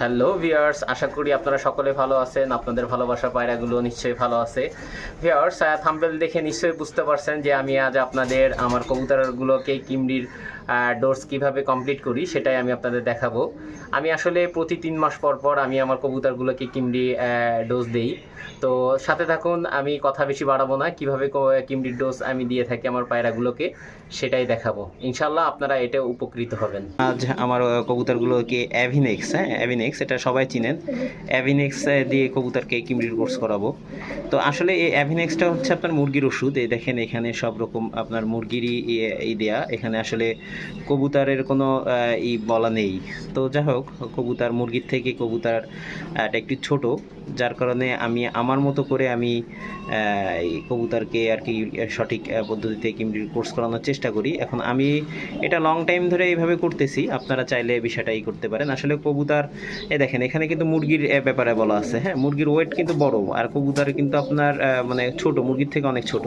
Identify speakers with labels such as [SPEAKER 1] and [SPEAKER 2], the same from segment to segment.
[SPEAKER 1] Hello viewers আশা করি আপনারা সকলে ভালো আছেন, আপনাদের ভালোবাসা পায়রাগুলো নিশ্চয়ই ভালো আছে। ভিয়ার্স থাম্বেল দেখে নিশ্চয়ই বুঝতে পারছেন যে আমি আজ আপনাদের আমার কবুতরগুলোকে কিমড়ির ডোজ কীভাবে কমপ্লিট করি সেটাই আমি আপনাদের দেখাবো। আমি আসলে প্রতি তিন মাস পর পর আমি আমার কবুতরগুলোকে কিমড়ি ডোজ দেই। তো সাথে থাকুন, আমি কথা বেশি বাড়াবো না, কীভাবে কিমড়ির ডোজ আমি দিয়ে থাকি আমার পায়রাগুলোকে সেটাই দেখাবো। ইনশাল্লাহ আপনারা এটা উপকৃত হবেন।
[SPEAKER 2] আজ আমার কবুতরগুলোকে অ্যাভিনেক্স হ্যাঁ? অ্যাভিনেক্স এটা সবাই চিনেন। অ্যাভিনেক্স দিয়ে কবুতরকে কিমড়ির কোর্স করাবো। তো আসলে এই অ্যাভিনেক্সটা হচ্ছে আপনার মুরগির ওষুধ। এই দেখেন এখানে সব রকম আপনার মুরগিরই ই- ই দেয়া। এখানে আসলে কবুতরের কোনো ই বলা নেই। তো যাই হোক কবুতার মুরগির থেকে কবুতর আহ, এটা একটু ছোট। যার কারণে আমি আমার মতো করে আমি এই কবুতরকে আর কি সঠিক পদ্ধতিতে কিমরির কোর্স করানোর চেষ্টা করি। এখন আমি এটা লং টাইম ধরে এইভাবে করতেছি, আপনারা চাইলে বিষয়টাই করতে পারেন। আসলে কবুতর, এ দেখেন, এখানে কিন্তু মুরগির ব্যাপারে বলা আছে। হ্যাঁ মুরগির ওয়েট কিন্তু বড় আর কবুতর কিন্তু আপনার মানে ছোট, মুরগির থেকে অনেক ছোট।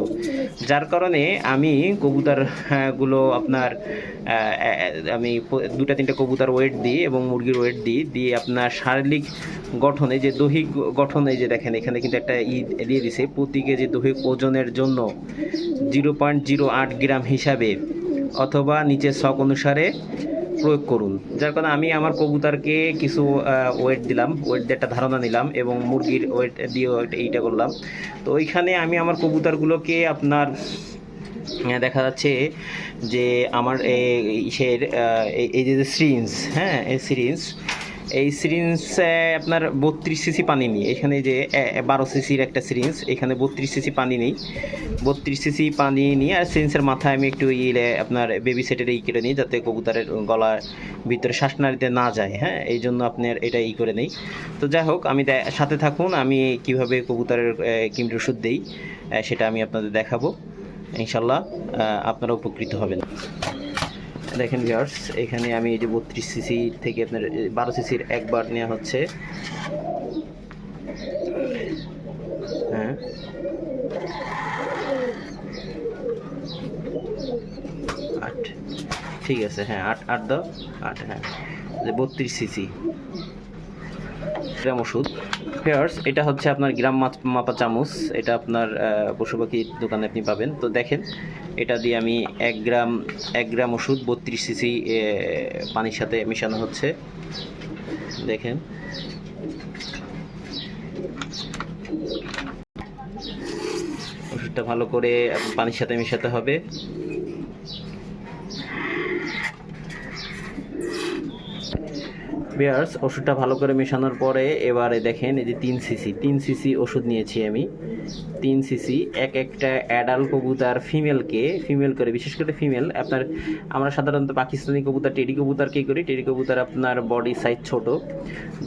[SPEAKER 2] যার কারণে আমি কবুতরগুলো আপনার আমি দুটা তিনটা কবুতর ওয়েট দিই এবং মুরগির ওয়েট দিই, দিয়ে আপনার শারীরিক গঠনে যে দৈহিক গঠন, এই যে দেখেন, এখানে কিন্তু একটা ই দিয়ে দিছে, প্রতি কেজি দৈহিক ওজনের জন্য জিরো পয়েন্ট জিরো আট গ্রাম হিসাবে অথবা নিচের শখ অনুসারে প্রয়োগ করুন। যার কারণে আমি আমার কবুতরকে কিছু ওয়েট দিলাম ওয়েট দিয়ে একটা ধারণা নিলাম এবং মুরগির ওয়েট দিয়ে এইটা করলাম। তো ওইখানে আমি আমার কবুতরগুলোকে আপনার দেখা যাচ্ছে যে আমার এই- এই- এই যে সিরিঞ্জ হ্যাঁ এই সিরিঞ্জ এই সিরিঞ্জ আপনার বত্রিশ সিসি পানি নেই। এখানে যে বারো সিসির একটা সিরিঞ্জ এখানে বত্রিশ সিসি পানি নেই। বত্রিশ সিসি পানি নিয়ে আর সিরিঞ্জের মাথায় আমি একটু ইয়ে আপনার বেবি সেটের ই করে নিই যাতে কবুতরের গলার ভিতরে শ্বাসনালীতে না যায় হ্যাঁ? এই জন্য আপনার এটা ই করে নেই। তো যাই হোক, আমি সাথে থাকুন, আমি কীভাবে কবুতরের কিমটি ওষুধ দিই সেটা আমি আপনাদের দেখাবো। ইনশাল্লাহ আপনারা উপকৃত হবেন। দেখেন ভিউয়ার্স এখানে আমি এই যে বত্রিশ সিসি থেকে আপনার বারো সিসির একবার নেওয়া হচ্ছে। হ্যাঁ। আট। ঠিক আছে হ্যাঁ আট আট দাও। আট হ্যাঁ। বত্রিশ সিসি গ্রাম ওষুধ। ফেয়ার্স এটা হচ্ছে আপনার গ্রাম মাপা চামচ। এটা আপনার পশু পাখির দোকানে আপনি পাবেন। তো দেখেন, এটা দিয়ে আমি এক গ্রাম এক গ্রাম ওষুধ বত্রিশ সিসি পানির সাথে মেশানো হচ্ছে। দেখেন। ওষুধটা ভালো করে পানির সাথে মেশাতে হবে। বিয়ার্স, ওষুধটা ভালো করে মেশানোর পরে এবারে দেখেন এই যে তিন সিসি তিন সিসি ওষুধ নিয়েছি আমি। তিন সিসি, এক একটা অ্যাডাল কবুতার ফিমেলকে, ফিমেল করে, বিশেষ করে ফিমেল, আপনার আমরা সাধারণত পাকিস্তানি কবুতর, টেডি কী করি? টেডি কবুতর আপনার বডি সাইজ ছোট,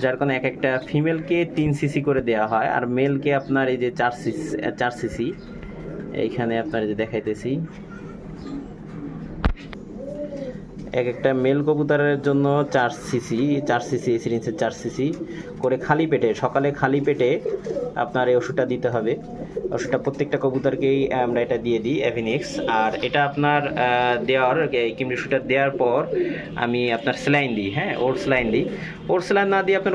[SPEAKER 2] যার কারণে এক একটা ফিমেলকে তিন সিসি করে দেওয়া হয়, আর মেলকে আপনার এই যে চার সিসি চার সিসি, এইখানে আপনার যে দেখাইতেছি। এক একটা মেল কবুতরের জন্য চার সিসি চার সিসি সিরিঞ্জের চার সিসি করে খালি পেটে, সকালে খালি পেটে আপনার এই ওষুধটা দিতে হবে। ওষুধটা প্রত্যেকটা কবুতরকেই আমরা এটা দিয়ে দিই অ্যাভিনিক্স আর এটা আপনার দেওয়ার কিমরি ওষুধটা দেওয়ার পর আমি আপনার স্যালাইন দিই হ্যাঁ ওর স্যালাইন দিই। ওর স্যালাইন না দিয়ে আপনার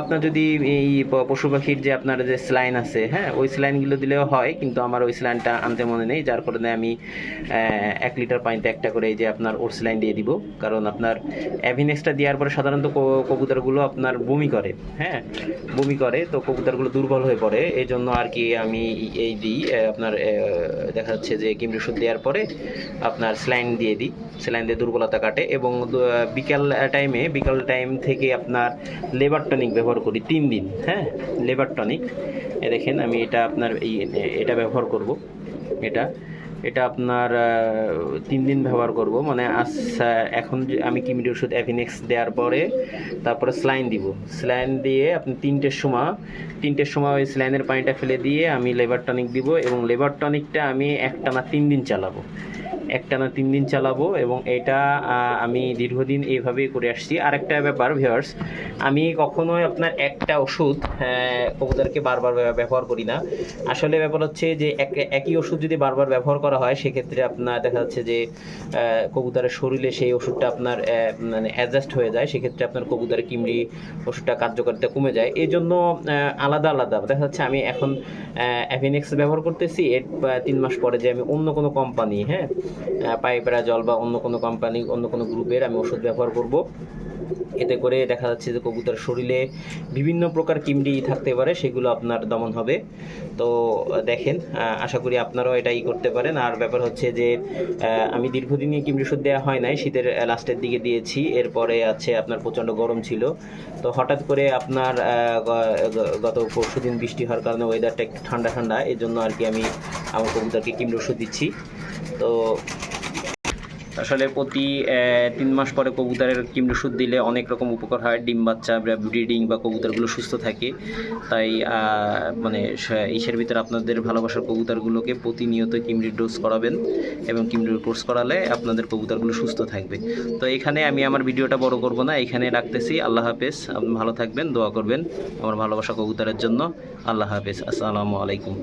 [SPEAKER 2] আপনার যদি এই পশু পাখির যে আপনার যে স্যালাইন আছে হ্যাঁ ওই স্যালাইনগুলো দিলেও হয়, কিন্তু আমার ওই স্যালাইনটা আনতে মনে নেই, যার কারণে আমি এক লিটার পানিতে একটা করে এই যে আপনার ওর স্যালাইন দিয়ে দিব, কারণ আপনার অ্যাভিনেক্সটা দেওয়ার পরে সাধারণত কবুতরগুলো আপনার বমি করে হ্যাঁ? বমি করে, তো কবুতরগুলো দুর্বল হয়ে পড়ে। এই জন্য আর কি আমি এই দিই আপনার দেখা যাচ্ছে যে কিমরি ওষুধ দেওয়ার পরে আপনার স্যালাইন দিয়ে দিই। স্যালাইন দিয়ে দুর্বলতা কাটে এবং বিকাল টাইমে, বিকাল টাইম থেকে আপনার লেবার টনিক ব্যবহার করি তিন দিন হ্যাঁ? Labour tonic. দেখেন আমি এটা আপনার এই এটা ব্যবহার করব, এটা। এটা আপনার তিন দিন ব্যবহার করব। মানে আজ এখন আমি কিমিডি ওষুধ অ্যাভিনেক্স দেওয়ার পরে তারপরে স্লাইন দিব। স্লাইন দিয়ে আপনি তিনটের সময় তিনটের সময় ওই স্লাইনের পানিটা ফেলে দিয়ে আমি লেবার টনিক দিব এবং লেবার টনিকটা আমি একটানা তিন দিন চালাবো। একটানা তিন দিন চালাবো এবং এটা আমি দীর্ঘদিন এইভাবেই করে আসছি। আরেকটা ব্যাপার ভিউয়ার্স আমি কখনোই আপনার একটা ওষুধ কবুতরকে বারবার ব্যব- ব্যবহার করি না। আসলে ব্যাপার হচ্ছে যে, এক- একই ওষুধ যদি বারবার ব্যবহার করা হয়, সেক্ষেত্রে আপনার দেখা যাচ্ছে যে কবুতরের শরীরে সেই ওষুধটা আপনার মানে অ্যাডজাস্ট হয়ে যায়। সেক্ষেত্রে আপনার কবুতরের কিমড়ি ওষুধটা কার্যকারিতা কমে যায়। এই জন্য আলাদা আলাদা। দেখা যাচ্ছে আমি এখন অ্যাভিনেক্স ব্যবহার করতেছি। এর তিন মাস পরে যে আমি অন্য কোনো কোম্পানি হ্যাঁ? জল বা অন্য কোনো কোম্পানি অন্য কোনো গ্রুপের আমি ওষুধ ব্যবহার করব। এতে করে দেখা যাচ্ছে যে কবুতরের শরীরে বিভিন্ন প্রকার কিমড়ি থাকতে পারে, সেগুলো আপনার দমন হবে। তো দেখেন আশা করি আপনারাও এটাই করতে পারেন। আর ব্যাপার হচ্ছে যে আমি দীর্ঘদিনই কিমড়ি ওষুধ দেওয়া হয় নাই, শীতের লাস্টের দিকে দিয়েছি। এরপরে আছে আপনার প্রচণ্ড গরম ছিল। তো হঠাৎ করে আপনার গত পরশু দিন বৃষ্টি হওয়ার কারণে ওয়েদারটা একটু ঠান্ডা ঠান্ডা। এই জন্য আর কি আমি আমার কবুতরকে কিমড়ি ওষুধ দিচ্ছি। তো আসলে প্রতি তিন মাস পরে কবুতরের কিমড়ি ওষুধ দিলে অনেক রকম উপকার হয়। ডিম বাচ্চা ব্রিডিং বা কবুতরগুলো সুস্থ থাকে। তাই মানে ইসের ভিতরে আপনাদের ভালোবাসার কবুতরগুলোকে প্রতিনিয়ত কিমড়ির ডোজ করাবেন এবং কিমড়ির কোর্স করালে আপনাদের কবুতরগুলো সুস্থ থাকবে। তো এখানে আমি আমার ভিডিওটা বড় করব না, এখানে রাখতেছি। আল্লাহ হাফেজ। আপনি ভালো থাকবেন, দোয়া করবেন। আমার ভালোবাসা কবুতরের জন্য। আল্লাহ হাফেজ। আসসালামু আলাইকুম।